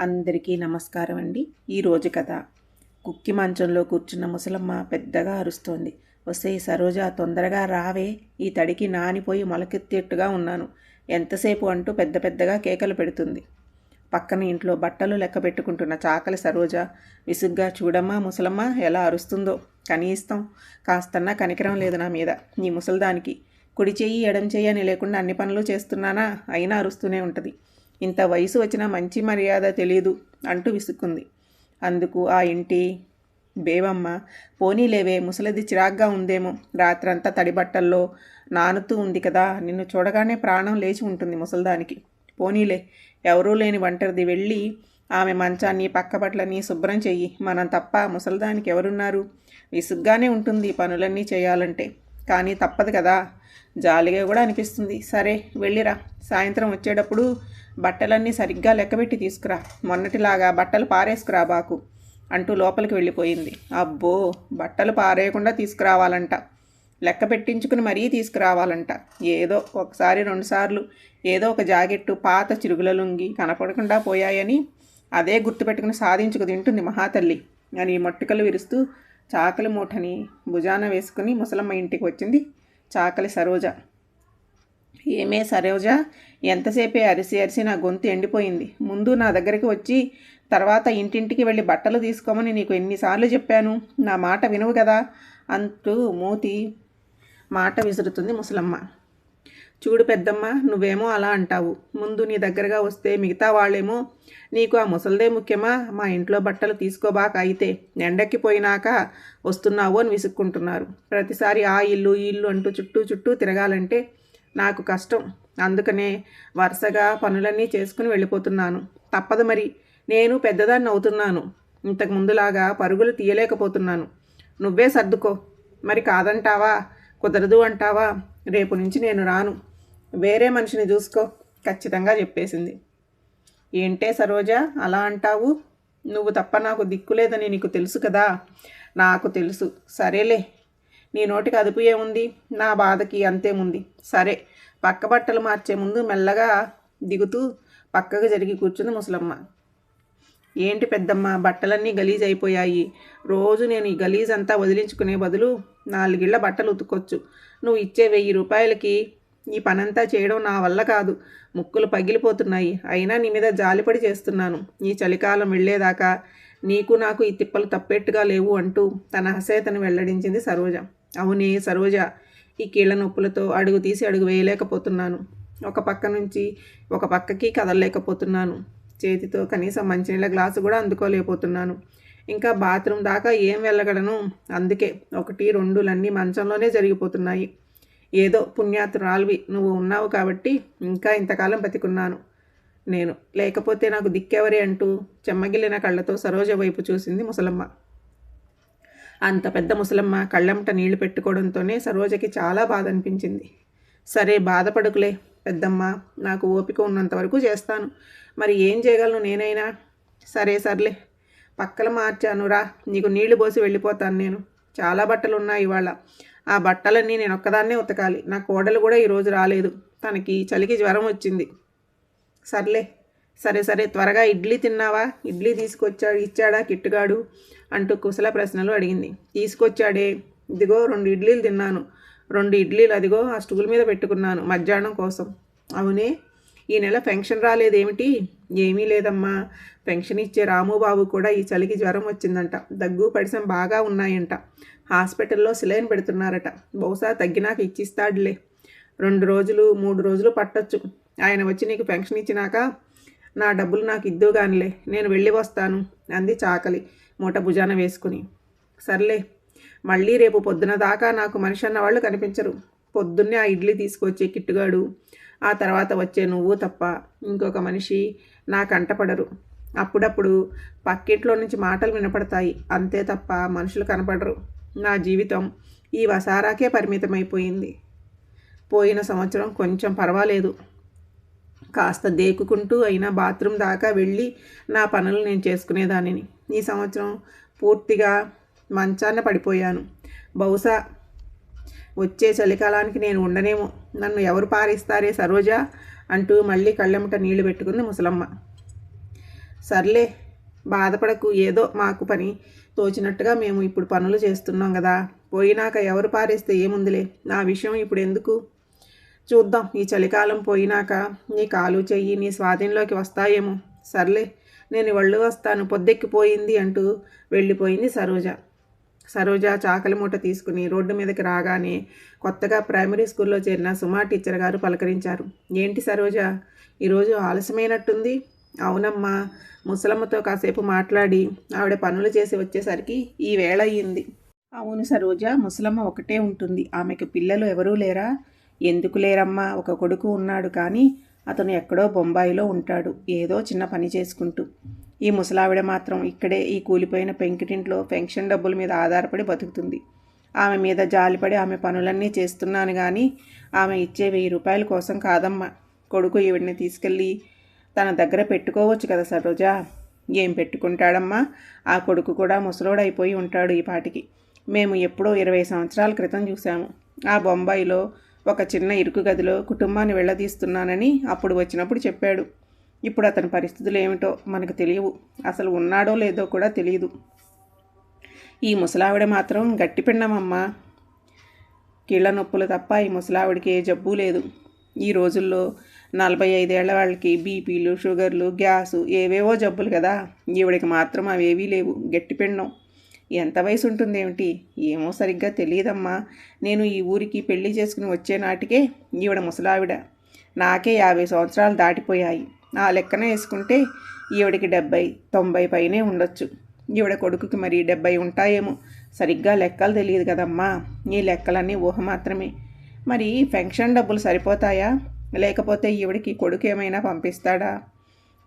అందరికీ నమస్కారం అండి. ఈరోజు కథ. కుక్కి మంచంలో కూర్చున్న ముసలమ్మ పెద్దగా అరుస్తోంది. వస్తే సరోజ తొందరగా రావే. ఈ తడికి నానిపోయి మొలకెత్తేట్టుగా ఉన్నాను. ఎంతసేపు అంటూ పెద్ద పెద్దగా కేకలు పెడుతుంది. పక్కన ఇంట్లో బట్టలు లెక్క పెట్టుకుంటున్న చాకలి సరోజ విసుగ్గా చూడమ్మా ముసలమ్మ ఎలా అరుస్తుందో? కనీసం కాస్తన్నా కనికరం లేదు నా మీద. నీ ముసల్దానికి కుడి చెయ్యి ఎడం చెయ్యి అని లేకుండా అన్ని పనులు చేస్తున్నానా? అయినా అరుస్తూనే ఉంటుంది. ఇంత వయసు వచ్చినా మంచి మర్యాద తెలియదు అంటూ విసుక్కుంది. అందుకు ఆ ఇంటి బేవమ్మ పోనీలేవే ముసలిది చిరాగ్గా ఉందేమో. రాత్రంతా తడి బట్టల్లో నానుతూ ఉంది కదా నిన్ను చూడగానే ప్రాణం లేచి ఉంటుంది ముసల్దానికి. పోనీలే ఎవరూ లేని ఒంటరిది వెళ్ళి ఆమె మంచాన్ని పక్కబట్లని శుభ్రం చెయ్యి. మనం తప్ప ముసల్దానికి ఎవరున్నారు? విసుగ్గానే ఉంటుంది పనులన్నీ చేయాలంటే. కానీ తప్పదు కదా. జాలిగా కూడా అనిపిస్తుంది. సరే వెళ్ళిరా. సాయంత్రం వచ్చేటప్పుడు బట్టలన్నీ సరిగ్గా లెక్కబెట్టి తీసుకురా. మొన్నటిలాగా బట్టలు పారేసుకురా బాకు అంటూ లోపలికి వెళ్ళిపోయింది. అబ్బో బట్టలు పారేయకుండా తీసుకురావాలంట. లెక్క పెట్టించుకుని మరీ తీసుకురావాలంట. ఏదో ఒకసారి రెండుసార్లు ఏదో ఒక జాకెట్టు పాత చిరుగుల లుంగి కనపడకుండా పోయాయని అదే గుర్తుపెట్టుకుని సాధించుకు తింటుంది మహాతల్లి అని మొట్టికలు విరుస్తూ చాకలి మూటని భుజాన వేసుకుని ముసలమ్మ ఇంటికి వచ్చింది. చాకలి సరోజ. ఏమే సరోజ? ఎంతసేపే అరిసి అరిసి నా గొంతు ఎండిపోయింది. ముందు నా దగ్గరికి వచ్చి తర్వాత ఇంటింటికి వెళ్ళి బట్టలు తీసుకోమని నీకు ఎన్నిసార్లు చెప్పాను? నా మాట వినువు కదా? అంటూ మూతి మాట విసురుతుంది ముసలమ్మ. చూడు పెద్దమ్మ నువ్వేమో అలా అంటావు. ముందు నీ దగ్గరగా వస్తే మిగతా వాళ్ళేమో నీకు ఆ ముసల్దే ముఖ్యమా? మా ఇంట్లో బట్టలు తీసుకోబాక అయితే ఎండెక్కిపోయినాక వస్తున్నావు అని విసుక్కుంటున్నారు. ప్రతిసారి ఆ ఇల్లు ఈ ఇల్లు అంటూ చుట్టూ చుట్టూ తిరగాలంటే నాకు కష్టం. అందుకనే వరుసగా పనులన్నీ చేసుకుని వెళ్ళిపోతున్నాను. తప్పదు మరి. నేను పెద్దదాన్ని అవుతున్నాను. ఇంతకు ముందులాగా పరుగులు తీయలేకపోతున్నాను. నువ్వే సర్దుకో. మరి కాదంటావా? కుదరదు అంటావా? రేపు నుంచి నేను రాను. వేరే మనిషిని చూసుకో ఖచ్చితంగా చెప్పేసింది. ఏంటే సరోజ అలా అంటావు? నువ్వు తప్ప నాకు దిక్కులేదని నీకు తెలుసు కదా? నాకు తెలుసు. సరేలే నీ నోటికి అదుపు ఏముంది? నా బాధకి అంతేముంది? సరే పక్క బట్టలు మార్చే ముందు మెల్లగా దిగుతూ పక్కకు జరిగి కూర్చుంది ముసలమ్మ. ఏంటి పెద్దమ్మ బట్టలన్నీ గలీజ్ అయిపోయాయి. రోజు నేను ఈ గలీజ్ అంతా వదిలించుకునే బదులు నాలుగిళ్ళ బట్టలు ఉతుకొచ్చు నువ్వు ఇచ్చే వెయ్యి రూపాయలకి ఈ పనంతా చేయడం నా వల్ల కాదు. ముక్కులు పగిలిపోతున్నాయి. అయినా నీ మీద జాలిపడి చేస్తున్నాను. ఈ చలికాలం వెళ్ళేదాకా నీకు నాకు ఈ తిప్పలు తప్పేట్టుగా లేవు అంటూ తన హసేతను వెల్లడించింది సరోజ. అవునే సరోజ ఈ కీళ్ళ నొప్పులతో అడుగు తీసి అడుగు వేయలేకపోతున్నాను. ఒక పక్క నుంచి ఒక పక్కకి కదలలేకపోతున్నాను. చేతితో కనీసం మంచినీళ్ళ గ్లాసు కూడా అందుకోలేకపోతున్నాను. ఇంకా బాత్రూమ్ దాకా ఏం వెళ్ళగలను? అందుకే ఒకటి రెండులన్నీ మంచంలోనే జరిగిపోతున్నాయి. ఏదో పుణ్యాతురాల్వి నువ్వు ఉన్నావు కాబట్టి ఇంకా ఇంతకాలం బతికున్నాను. నేను లేకపోతే నాకు దిక్కెవరే అంటూ చెమ్మగిల్లిన కళ్ళతో సరోజ వైపు చూసింది ముసలమ్మ. అంత పెద్ద ముసలమ్మ కళ్ళంట నీళ్ళు పెట్టుకోవడంతోనే సరోజకి చాలా బాధ అనిపించింది సరే బాధపడుకులే పెద్దమ్మ నాకు ఓపిక ఉన్నంత వరకు చేస్తాను. మరి ఏం చేయగలను నేనైనా? సరే సర్లే. పక్కల మార్చానురా నీకు నీళ్ళు పోసి వెళ్ళిపోతాను నేను. చాలా బట్టలు ఉన్నాయి ఇవాళ. ఆ బట్టలన్నీ నేను ఒక్కదాన్నే ఉతకాలి. నా కోడలు కూడా ఈరోజు రాలేదు. తనకి చలికి జ్వరం వచ్చింది. సర్లే సరే సరే త్వరగా ఇడ్లీ తిన్నావా? ఇడ్లీ తీసుకొచ్చాడు ఇచ్చాడా కిట్టుగాడు? అంటూ కుశల ప్రశ్నలు అడిగింది. తీసుకొచ్చాడే. ఇదిగో రెండు ఇడ్లీలు తిన్నాను. రెండు ఇడ్లీలు అదిగో ఆ స్టూల్ మీద పెట్టుకున్నాను మధ్యాహ్నం కోసం. అవునే ఈ నెల పెన్షన్ రాలేదేమిటి? ఏమీ లేదమ్మా. పెన్షన్ ఇచ్చే రాముబాబు కూడా ఈ చలికి జ్వరం వచ్చిందంట. దగ్గు పడిసం బాగా ఉన్నాయంట. హాస్పిటల్లో సిలైన్ పెడుతున్నారట. బహుశా తగ్గినాక ఇచ్చిస్తాడులే. రెండు రోజులు మూడు రోజులు పట్టొచ్చు. ఆయన వచ్చి నీకు పెన్షన్ ఇచ్చినాక నా డబ్బులు నాకు ఇద్దు కానిలే నేను వెళ్ళి వస్తాను అంది చాకలి మూట భుజాన వేసుకుని. సర్లే మళ్ళీ రేపు పొద్దున దాకా నాకు మనిషి అన్న వాళ్ళు కనిపించరు. పొద్దున్నే ఆ ఇడ్లీ తీసుకొచ్చే కిట్టుగాడు. ఆ తర్వాత వచ్చే నువ్వు తప్ప ఇంకొక మనిషి నా కంటపడరు అప్పుడప్పుడు పక్కింట్లో నుంచి మాటలు వినపడతాయి. అంతే తప్ప మనుషులు కనపడరు. నా జీవితం ఈ వసారాకే పరిమితమైపోయింది. పోయిన సంవత్సరం కొంచెం పర్వాలేదు. కాస్త దేకుకుంటూ అయినా బాత్రూమ్ దాకా వెళ్ళి నా పనులు నేను చేసుకునేదానిని. ఈ సంవత్సరం పూర్తిగా మంచాన పడిపోయాను. బహుశా వచ్చే చలికాలానికి నేను ఉండనేమో. నన్ను ఎవరు పారిస్తారే సరోజా అంటూ మళ్ళీ కళ్ళెముట నీళ్ళు పెట్టుకుంది ముసలమ్మ. సర్లే బాధపడకు ఏదో మాకు పని తోచినట్టుగా మేము ఇప్పుడు పనులు చేస్తున్నాం కదా. పోయినాక ఎవరు పారేస్తే ఏముందిలే? నా విషయం ఇప్పుడు ఎందుకు? చూద్దాం ఈ చలికాలం పోయినాక నీ కాలు చెయ్యి నీ స్వాధీనంలోకి వస్తాయేమో. సర్లే నేను వళ్ళు వస్తాను పొద్దెక్కిపోయింది అంటూ వెళ్ళిపోయింది సరోజ. సరోజ చాకలి మూట తీసుకుని రోడ్డు మీదకి రాగానే కొత్తగా ప్రైమరీ స్కూల్లో చేరిన సుమా టీచర్ గారు పలకరించారు. ఏంటి సరోజ ఈరోజు ఆలస్యమైనట్టుంది? అవునమ్మా. ముసలమ్మతో కాసేపు మాట్లాడి ఆవిడ పనులు చేసి వచ్చేసరికి ఈ వేళ అయ్యింది. అవును సరోజ ముసలమ్మ ఒకటే ఉంటుంది. ఆమెకు పిల్లలు ఎవరూ లేరా? ఎందుకు లేరమ్మా? ఒక కొడుకు ఉన్నాడు కానీ అతను ఎక్కడో బొంబాయిలో ఉంటాడు. ఏదో చిన్న పని చేసుకుంటూ. ఈ ముసలావిడ మాత్రం ఇక్కడే ఈ కూలిపోయిన పెంకిటింట్లో పెన్షన్ డబ్బుల మీద ఆధారపడి బతుకుతుంది. ఆమె మీద జాలిపడి ఆమె పనులన్నీ చేస్తున్నాను కానీ ఆమె ఇచ్చే వెయ్యి రూపాయల కోసం కాదమ్మా. కొడుకు ఈవిడిని తీసుకెళ్ళి తన దగ్గర పెట్టుకోవచ్చు కదా సరోజ. ఏం పెట్టుకుంటాడమ్మా? ఆ కొడుకు కూడా ముసలోడైపోయి ఉంటాడు ఈ పాటికి. మేము ఎప్పుడో ఇరవై సంవత్సరాల క్రితం చూసాము ఆ బొంబాయిలో ఒక చిన్న ఇరుకు గదిలో కుటుంబాన్ని వెళ్ళదీస్తున్నానని అప్పుడు వచ్చినప్పుడు చెప్పాడు. ఇప్పుడు అతని పరిస్థితులు ఏమిటో మనకు తెలియవు. అసలు ఉన్నాడో లేదో కూడా తెలియదు ఈ ముసలావిడ మాత్రం గట్టిపిండమమ్మా కీళ్ళ నొప్పులు తప్ప ఈ ముసలావిడికి ఏ జబ్బు లేదు. ఈ రోజుల్లో నలభై ఐదేళ్ళ వాళ్ళకి బీపీలు షుగర్లు గ్యాసు ఏవేవో జబ్బులు కదా. ఈవిడికి మాత్రం అవేవీ లేవు. గట్టిపిండం ఎంత వయసు ఉంటుందేమిటి? ఏమో సరిగ్గా తెలియదమ్మా. నేను ఈ ఊరికి పెళ్ళి చేసుకుని వచ్చే నాటికే ఈవిడ ముసలావిడ. నాకే యాభై సంవత్సరాలు దాటిపోయాయి. ఆ లెక్కన వేసుకుంటే ఈవిడికి డెబ్బై తొంభై పైనే ఉండొచ్చు. ఈవిడ కొడుకుకి మరి డెబ్బై ఉంటాయేమో. సరిగ్గా లెక్కలు తెలియదు కదమ్మా. ఈ లెక్కలన్నీ ఊహ మాత్రమే. మరి పెన్షన్ డబ్బులు సరిపోతాయా? లేకపోతే ఈవిడికి కొడుకు ఏమైనా పంపిస్తాడా?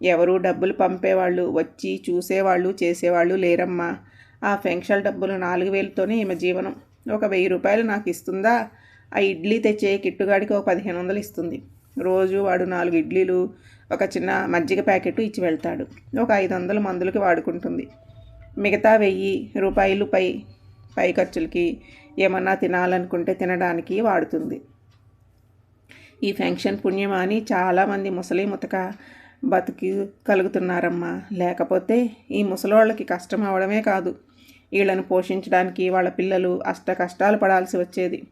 ఎవరు డబ్బులు పంపేవాళ్ళు వచ్చి చూసేవాళ్ళు చేసేవాళ్ళు లేరమ్మా. ఆ పెన్షన్ డబ్బులు నాలుగు వేలతోనే ఈమె జీవనం. ఒక వెయ్యి రూపాయలు నాకు ఇస్తుందా? ఆ ఇడ్లీ తెచ్చే కిట్టుగాడికి ఒక పదిహేను వందలు ఇస్తుంది. రోజు వాడు నాలుగు ఇడ్లీలు ఒక చిన్న మజ్జిగ ప్యాకెట్ ఇచ్చి వెళ్తాడు. ఒక ఐదు వందల మందులకి వాడుకుంటుంది. మిగతా వెయ్యి రూపాయలు పై పై ఖర్చులకి ఏమన్నా తినాలనుకుంటే తినడానికి వాడుతుంది. ఈ ఫంక్షన్ పుణ్యమా అని చాలామంది ముసలి ముతక బతికి కలుగుతున్నారమ్మా. లేకపోతే ఈ ముసలోళ్ళకి కష్టం అవడమే కాదు. వీళ్ళను పోషించడానికి వాళ్ళ పిల్లలు అష్ట కష్టాలు పడాల్సి వచ్చేది.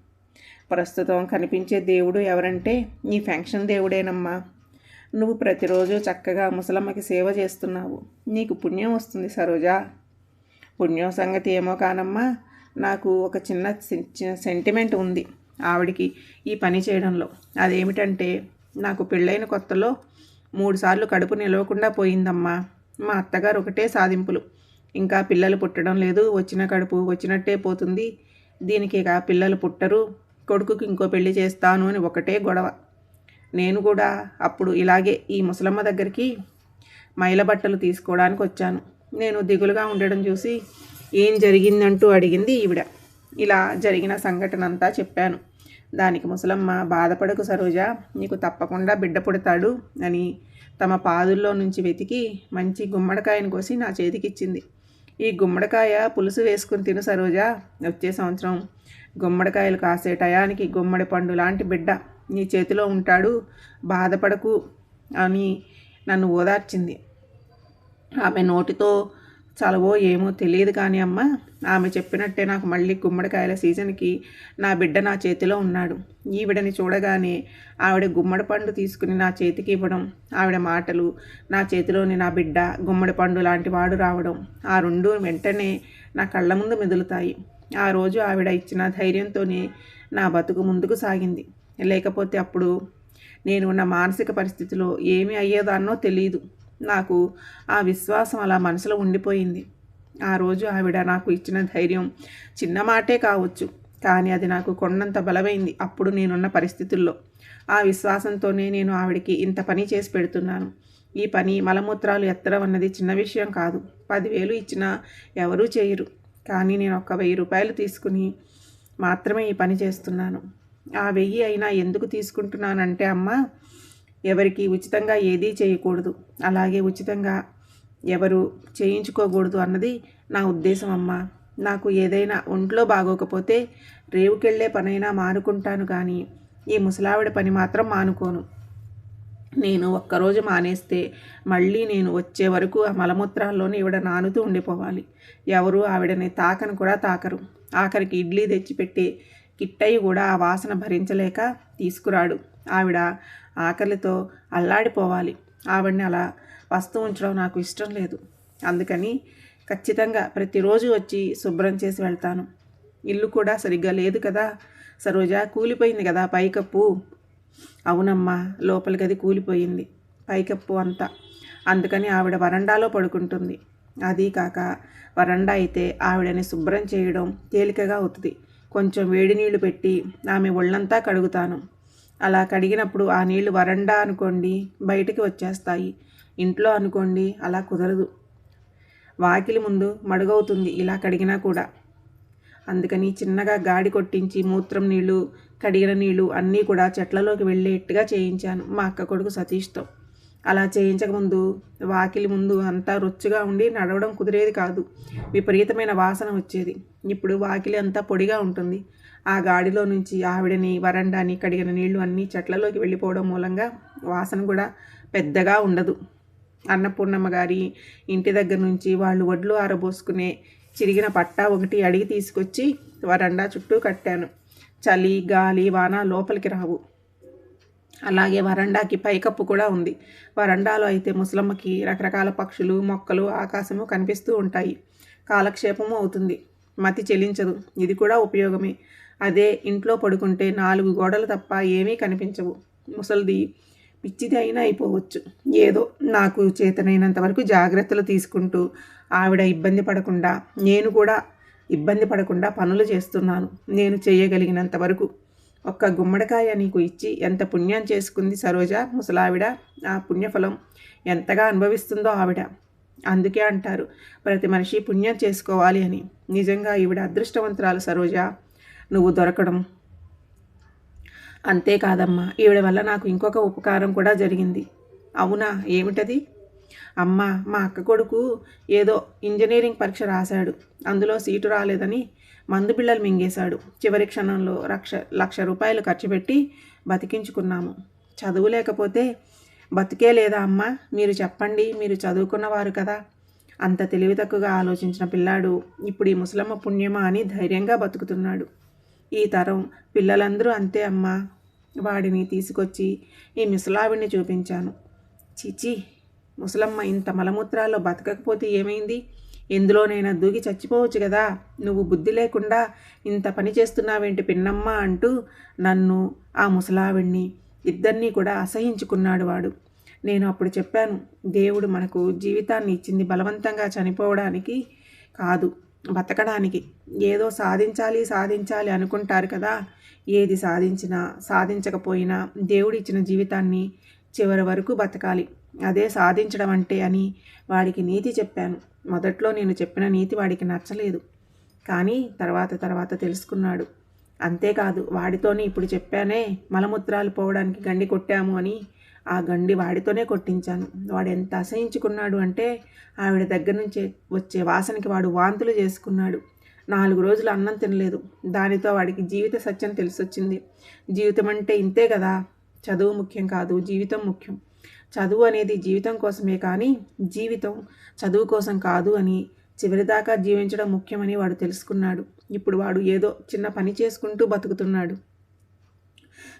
ప్రస్తుతం కనిపించే దేవుడు ఎవరంటే ఈ ఫంక్షన్ దేవుడేనమ్మా. నువ్వు ప్రతిరోజు చక్కగా ముసలమ్మకి సేవ చేస్తున్నావు. నీకు పుణ్యం వస్తుంది సరోజా. పుణ్యం సంగతి ఏమో కానమ్మా. నాకు ఒక చిన్న సెంటిమెంట్ ఉంది. ఆవిడికి ఈ పని చేయడంలో. అదేమిటంటే నాకు పెళ్ళైన కొత్తలో మూడుసార్లు కడుపు నిలవకుండా పోయిందమ్మా. మా అత్తగారు ఒకటే సాధింపులు. ఇంకా పిల్లలు పుట్టడం లేదు. వచ్చిన కడుపు వచ్చినట్టే పోతుంది. దీనికి ఇక పిల్లలు పుట్టరు. కొడుకుకి ఇంకో పెళ్ళి చేస్తాను అని ఒకటే గొడవ. నేను కూడా అప్పుడు ఇలాగే ఈ ముసలమ్మ దగ్గరికి మైల బట్టలు తీసుకోవడానికి వచ్చాను. నేను దిగులుగా ఉండడం చూసి ఏం జరిగిందంటూ అడిగింది ఈవిడ. ఇలా జరిగిన సంఘటన అంతా చెప్పాను. దానికి ముసలమ్మ బాధపడకు సరోజ నీకు తప్పకుండా బిడ్డ పుడతాడు అని తమ పాదుల్లో నుంచి వెతికి మంచి గుమ్మడికాయను కోసి నా చేతికిచ్చింది. ఈ గుమ్మడికాయ పులుసు వేసుకుని తిను సరోజ. వచ్చే సంవత్సరం గుమ్మడికాయలు కాసే టయానికి గుమ్మడి పండు లాంటి బిడ్డ నీ చేతిలో ఉంటాడు బాధపడకు అని నన్ను ఓదార్చింది. ఆమె నోటితో చలవో ఏమో తెలియదు కానీ అమ్మ ఆమె చెప్పినట్టే నాకు మళ్ళీ గుమ్మడికాయల సీజన్కి నా బిడ్డ నా చేతిలో ఉన్నాడు. ఈవిడని చూడగానే ఆవిడ గుమ్మడి పండు తీసుకుని నా చేతికి ఇవ్వడం ఆవిడ మాటలు నా చేతిలోని నా బిడ్డ గుమ్మడి పండు లాంటి వాడు రావడం ఆ రెండు వెంటనే నా కళ్ళ ముందు మెదులుతాయి. ఆ రోజు ఆవిడ ఇచ్చిన ధైర్యంతోనే నా బతుకు ముందుకు సాగింది. లేకపోతే అప్పుడు నేను ఉన్న మానసిక పరిస్థితిలో ఏమి అయ్యేదాన్నో తెలియదు నాకు ఆ విశ్వాసం అలా మనసులో ఉండిపోయింది. ఆ రోజు ఆవిడ నాకు ఇచ్చిన ధైర్యం చిన్న మాటే కావచ్చు కానీ అది నాకు కొండంత బలమైంది అప్పుడు నేనున్న పరిస్థితుల్లో. ఆ విశ్వాసంతోనే నేను ఆవిడకి ఇంత పని చేసి పెడుతున్నాను. ఈ పని మలమూత్రాలు ఎత్తడం అన్నది చిన్న విషయం కాదు. పదివేలు ఇచ్చినా ఎవరూ చేయరు కానీ నేను ఒక వెయ్యి రూపాయలు తీసుకుని మాత్రమే ఈ పని చేస్తున్నాను. ఆ వెయ్యి అయినా ఎందుకు తీసుకుంటున్నానంటే అమ్మ ఎవరికి ఉచితంగా ఏదీ చేయకూడదు. అలాగే ఉచితంగా ఎవరు చేయించుకోకూడదు అన్నది నా ఉద్దేశం అమ్మ. నాకు ఏదైనా ఒంట్లో బాగోకపోతే రేవుకెళ్ళే పనైనా మానుకుంటాను కానీ ఈ ముసలావిడ పని మాత్రం మానుకోను. నేను ఒక్కరోజు మానేస్తే మళ్ళీ నేను వచ్చే వరకు ఆ మలమూత్రాల్లోనే ఈవిడ నానుతూ ఉండిపోవాలి. ఎవరు ఆవిడని తాకను కూడా తాకరు. ఆఖరికి ఇడ్లీ తెచ్చిపెట్టి కిట్టయ్య కూడా ఆ వాసన భరించలేక తీసుకురాడు. ఆవిడ ఆకలితో అల్లాడిపోవాలి. ఆవిడని అలా వస్తూ ఉంచడం నాకు ఇష్టం లేదు. అందుకని ఖచ్చితంగా ప్రతిరోజు వచ్చి శుభ్రం చేసి వెళ్తాను. ఇల్లు కూడా సరిగ్గా లేదు కదా. సరోజ కూలిపోయింది కదా పైకప్పు. అవునమ్మా లోపలి గది కూలిపోయింది. పైకప్పు అంతా. అందుకని ఆవిడ వరండాలో పడుకుంటుంది. అది కాక వరండా అయితే ఆవిడని శుభ్రం చేయడం తేలికగా అవుతుంది. కొంచెం వేడి నీళ్ళు పెట్టి ఆమె ఒళ్ళంతా కడుగుతాను. అలా కడిగినప్పుడు ఆ నీళ్ళు వరండా అనుకోండి బయటికి వచ్చేస్తాయి. ఇంట్లో అనుకోండి అలా కుదరదు. వాకిలి ముందు మడుగవుతుంది ఇలా కడిగినా కూడా. అందుకని చిన్నగా గాడి కొట్టించి మూత్రం నీళ్ళు కడిగిన నీళ్ళు అన్నీ కూడా చెట్లలోకి వెళ్ళేట్టుగా చేయించాను. మా అక్క కొడుకు సతీష్తో. అలా చేయించకముందు వాకిలి ముందు అంతా రొచ్చుగా ఉండి నడవడం కుదిరేది కాదు. విపరీతమైన వాసన వచ్చేది. ఇప్పుడు వాకిలి అంతా పొడిగా ఉంటుంది. ఆ గాడిలో నుంచి ఆవిడని వరండాని కడిగిన నీళ్ళు అన్నీ చెట్లలోకి వెళ్ళిపోవడం మూలంగా వాసన కూడా పెద్దగా ఉండదు. అన్నపూర్ణమ్మ గారి ఇంటి దగ్గర నుంచి వాళ్ళు వడ్లు ఆరబోసుకునే చిరిగిన పట్టా ఒకటి అడిగి తీసుకొచ్చి వరండా చుట్టూ కట్టాను. చలి గాలి వాన లోపలికి రావు. అలాగే వరండాకి పైకప్పు కూడా ఉంది. వరండాలో అయితే ముసలమ్మకి రకరకాల పక్షులు మొక్కలు ఆకాశము కనిపిస్తూ ఉంటాయి. కాలక్షేపము అవుతుంది. మతి చెలించదు. ఇది కూడా ఉపయోగమే. అదే ఇంట్లో పడుకుంటే నాలుగు గోడలు తప్ప ఏమీ కనిపించవు. ముసలిది పిచ్చిది అయినా అయిపోవచ్చు. ఏదో నాకు చేతనైనంత వరకు జాగ్రత్తలు తీసుకుంటూ ఆవిడ ఇబ్బంది పడకుండా నేను కూడా ఇబ్బంది పడకుండా పనులు చేస్తున్నాను. నేను చేయగలిగినంత వరకు ఒక్క గుమ్మడికాయ నీకు ఇచ్చి ఎంత పుణ్యం చేసుకుంది సరోజ ముసలావిడ? ఆ పుణ్యఫలం ఎంతగా అనుభవిస్తుందో ఆవిడ. అందుకే అంటారు ప్రతి మనిషి పుణ్యం చేసుకోవాలి అని. నిజంగా ఈవిడ అదృష్టవంతురాలు సరోజ. నువ్వు దొరకడం. అంతేకాదమ్మా ఈవిడ వల్ల నాకు ఇంకొక ఉపకారం కూడా జరిగింది. అవునా ఏమిటది? అమ్మ మా అక్క కొడుకు ఏదో ఇంజనీరింగ్ పరీక్ష రాశాడు. అందులో సీటు రాలేదని మందు బిళ్ళలు మింగేశాడు. చివరి క్షణంలో లక్ష లక్ష రూపాయలు ఖర్చు పెట్టి బతికించుకున్నాము. చదువు లేకపోతే బతికే లేదా అమ్మ? మీరు చెప్పండి మీరు చదువుకున్నవారు కదా. అంత తెలివి తక్కువగా ఆలోచించిన పిల్లాడు ఇప్పుడు ఈ ముసలమ్మ పుణ్యమా అని ధైర్యంగా బతుకుతున్నాడు. ఈ తరం పిల్లలందరూ అంతే అమ్మా. వాడిని తీసుకొచ్చి ఈ ముసలావిడిని చూపించాను. చిచి ముసలమ్మ ఇంత మలమూత్రాల్లో బతకకపోతే ఏమైంది? ఎందులోనైనా దూకి చచ్చిపోవచ్చు కదా. నువ్వు బుద్ధి లేకుండా ఇంత పని చేస్తున్నావేంటి పిన్నమ్మ అంటూ నన్ను ఆ ముసలావిడిని ఇద్దరినీ కూడా అసహించుకున్నాడు వాడు. నేను అప్పుడు చెప్పాను దేవుడు మనకు జీవితాన్ని ఇచ్చింది బలవంతంగా చనిపోవడానికి కాదు. బతకడానికి. ఏదో సాధించాలి సాధించాలి అనుకుంటారు కదా. ఏది సాధించినా సాధించకపోయినా దేవుడిచ్చిన జీవితాన్ని చివరి వరకు బతకాలి. అదే సాధించడం అంటే అని వాడికి నీతి చెప్పాను. మొదట్లో నేను చెప్పిన నీతి వాడికి నచ్చలేదు. కానీ తర్వాత తర్వాత తెలుసుకున్నాడు. అంతేకాదు వాడితోనే ఇప్పుడు చెప్పానే మలమూత్రాలు పోవడానికి గండి కొట్టాము అని ఆ గండి వాడితోనే కొట్టించాను. వాడు ఎంత అసహించుకున్నాడు అంటే ఆవిడ దగ్గర నుంచి వచ్చే వాసనకి వాడు వాంతులు చేసుకున్నాడు. నాలుగు రోజులు అన్నం తినలేదు. దానితో వాడికి జీవిత సత్యం తెలిసొచ్చింది. జీవితం అంటే ఇంతే కదా. చదువు ముఖ్యం కాదు జీవితం ముఖ్యం. చదువు అనేది జీవితం కోసమే కానీ జీవితం చదువు కోసం కాదు అని చివరిదాకా జీవించడం ముఖ్యమని వాడు తెలుసుకున్నాడు. ఇప్పుడు వాడు ఏదో చిన్న పని చేసుకుంటూ బతుకుతున్నాడు.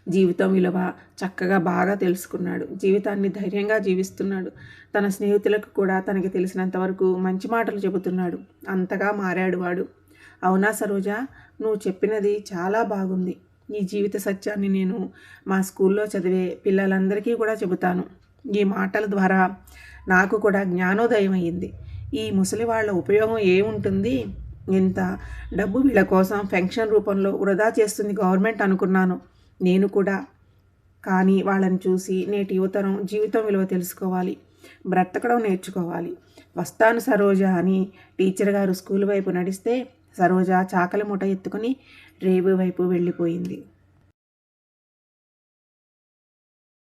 జీవితం విలువ చక్కగా బాగా తెలుసుకున్నాడు. జీవితాన్ని ధైర్యంగా జీవిస్తున్నాడు. తన స్నేహితులకు కూడా తనకి తెలిసినంత వరకు మంచి మాటలు చెబుతున్నాడు. అంతగా మారాడు వాడు. అవునా సరోజ? నువ్వు చెప్పినది చాలా బాగుంది. ఈ జీవిత సత్యాన్ని నేను మా స్కూల్లో చదివే పిల్లలందరికీ కూడా చెబుతాను. ఈ మాటల ద్వారా నాకు కూడా జ్ఞానోదయం అయ్యింది. ఈ ముసలి వాళ్ళ ఉపయోగం ఏముంటుంది? ఇంత డబ్బు వీళ్ళ కోసం పెన్షన్ రూపంలో వృధా చేస్తుంది గవర్నమెంట్ అనుకున్నాను. నేను కూడా కానీ వాళ్ళని చూసి నేటి యువతరం జీవితం విలువ తెలుసుకోవాలి బ్రతకడం నేర్చుకోవాలి. వస్తాను సరోజ అని టీచర్ గారు స్కూల్ వైపు నడిస్తే సరోజ చాకలి మూట ఎత్తుకుని రేవు వైపు వెళ్ళిపోయింది.